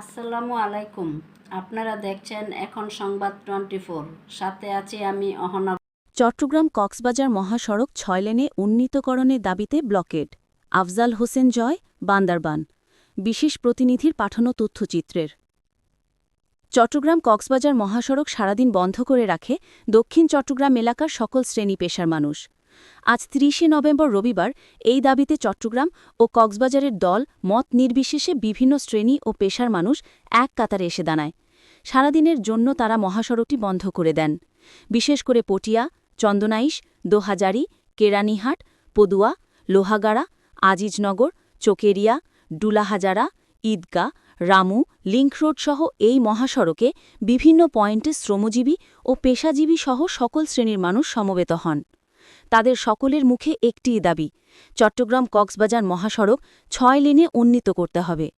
আসসালামু আলাইকুম। আপনারা দেখছেন এখন সংবাদ টোয়েন্টি সাথে আছি আমি অহনা। চট্টগ্রাম কক্সবাজার মহাসড়ক ছয় লেনে উন্নীতকরণের দাবিতে ব্লকেড। আফজাল হোসেন জয়, বান্দারবান। বিশেষ প্রতিনিধির পাঠানো তথ্যচিত্রের। চট্টগ্রাম কক্সবাজার মহাসড়ক সারাদিন বন্ধ করে রাখে দক্ষিণ চট্টগ্রাম এলাকার সকল শ্রেণি পেশার মানুষ। আজ ত্রিশে নভেম্বর রবিবার এই দাবিতে চট্টগ্রাম ও কক্সবাজারের দল মত নির্বিশেষে বিভিন্ন শ্রেণি ও পেশার মানুষ এক কাতারে এসে দাঁড়ায়। সারাদিনের জন্য তারা মহাসড়কটি বন্ধ করে দেন। বিশেষ করে পটিয়া, চন্দনাইশ, দোহাজারি, কেরানীহাট, পদুয়া, লোহাগাড়া, আজিজনগর, চোকেরিয়া, ডুলাহাজারা ঈদগা রামু, লিঙ্ক রোড সহ এই মহাসড়কে বিভিন্ন পয়েন্টে শ্রমজীবী ও পেশাজীবী সহ সকল শ্রেণির মানুষ সমবেত হন। তাদের সকলের মুখে একটিই দাবি, চট্টগ্রাম কক্সবাজার মহাসড়ক ছয় লেনে উন্নীত করতে হবে।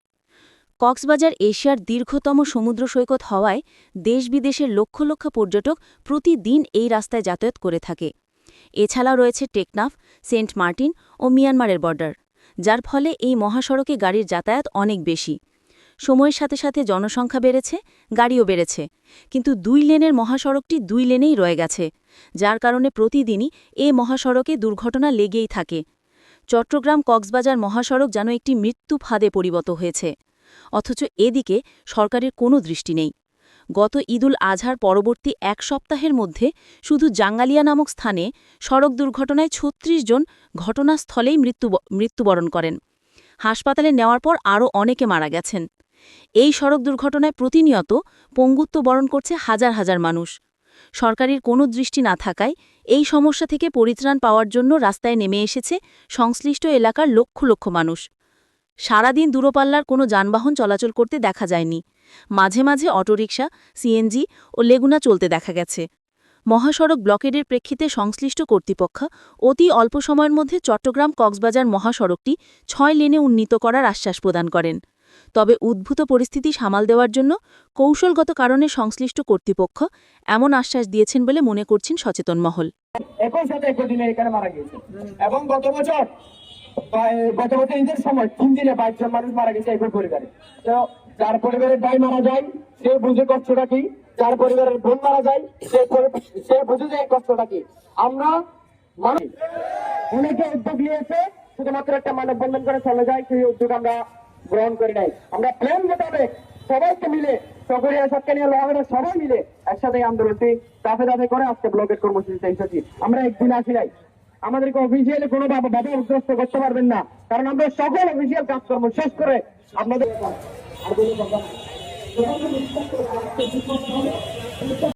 কক্সবাজার এশিয়ার দীর্ঘতম সমুদ্র সৈকত হওয়ায় দেশ বিদেশের লক্ষ লক্ষ পর্যটক প্রতিদিন এই রাস্তায় যাতায়াত করে থাকে। এছাড়া রয়েছে টেকনাফ, সেন্ট মার্টিন ও মিয়ানমারের বর্ডার, যার ফলে এই মহাসড়কে গাড়ির যাতায়াত অনেক বেশি। সময়ের সাথে সাথে জনসংখ্যা বেড়েছে, গাড়িও বেড়েছে। কিন্তু দুই লেনের মহাসড়কটি দুই লেনেই রয়ে গেছে, যার কারণে প্রতিদিনই এ মহাসড়কে দুর্ঘটনা লেগেই থাকে। চট্টগ্রাম কক্সবাজার মহাসড়ক যেন একটি মৃত্যু ফাঁদে পরিবত হয়েছে, অথচ এদিকে সরকারের কোনো দৃষ্টি নেই। গত ঈদুল আজহার পরবর্তী এক সপ্তাহের মধ্যে শুধু জাঙ্গালিয়া নামক স্থানে সড়ক দুর্ঘটনায় ৩৬ জন ঘটনাস্থলেই মৃত্যু মৃত্যুবরণ করেন। হাসপাতালে নেওয়ার পর আরও অনেকে মারা গেছেন। এই সড়ক দুর্ঘটনায় প্রতিনিয়ত পঙ্গুত্ব বরণ করছে হাজার হাজার মানুষ। সরকারের কোনো দৃষ্টি না থাকায় এই সমস্যা থেকে পরিত্রাণ পাওয়ার জন্য রাস্তায় নেমে এসেছে সংশ্লিষ্ট এলাকার লক্ষ লক্ষ মানুষ। সারাদিন দূরপাল্লার কোনো যানবাহন চলাচল করতে দেখা যায়নি। মাঝে মাঝে অটোরিকশা, সিএনজি ও লেগুনা চলতে দেখা গেছে। মহাসড়ক ব্লকেডের প্রেক্ষিতে সংশ্লিষ্ট কর্তৃপক্ষ অতি অল্প সময়ের মধ্যে চট্টগ্রাম কক্সবাজার মহাসড়কটি ছয় লেনে উন্নীত করার আশ্বাস প্রদান করেন। তবে উদ্ভূত পরিস্থিতি সামাল দেওয়ার জন্য কৌশলগত কারণে সংশ্লিষ্ট কর্তৃপক্ষ এমন আশ্বাস দিয়েছেন বলে মনে করছেন সচেতন মহল। এবং গত বছর গত বছর ঈদের সময় তিন দিনে বাইশ জন মানুষ মারা গেছে একই পরিবারে। তো যার ভাই মারা যায়, সে বুঝে কষ্টটা কি? যার পরিবারের বোন মারা যায়, সে সে বুঝে যে এই কষ্টটা কি? আমরা মানুষ অনেকে উদ্যোগ নিয়েছে, শুধুমাত্র একটা মানব বন্ধন করে চলে যায়, সেই উদ্যোগ আমরা গ্রহণ করি নাই। আমরা প্ল্যান মোতাবেক সবাইকে মিলে লোহাগড়া সবাই মিলে একসাথে আন্দোলনটি দাফে দাফে করে আজকে ব্লকের কর্মসূচিতে এসেছি আমরা একদিন আসি নাই। আমাদেরকে অফিসিয়ালি কোনো ভাবে বাধাগ্রস্ত করতে পারবেন না। কারণ আমরা সকল অফিসিয়াল কাজকর্ম শেষ করে আপনাদের